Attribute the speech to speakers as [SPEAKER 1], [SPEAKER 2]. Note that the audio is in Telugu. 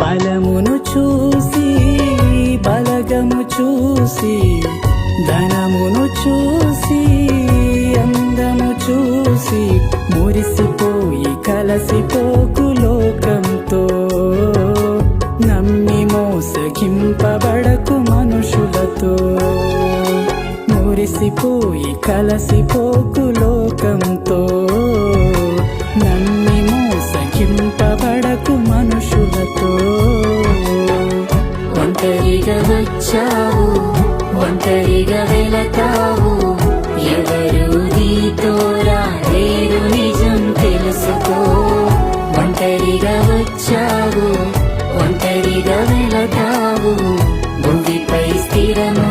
[SPEAKER 1] బలమును చూసి బలగము చూసి ధనమును చూసి అందము చూసి మురిసిపోయి కలసిపోకు లోకంతో. నమ్మి మోసగింపబడకు మనుషులతో. మురిసిపోయి కలసిపోకు లోకంతో. నమ్మి మోసగింపబడకు మనుషులతో. ఒంటరిగా వచ్చావు ఒంటరిగా వెళతావు. ఎవరు నీతో రాలేరు నిజం తెలుసుకో. ఒంటరిగా వచ్చావు ఒంటరిగా వెళతావు. భూమిపై స్థిరమా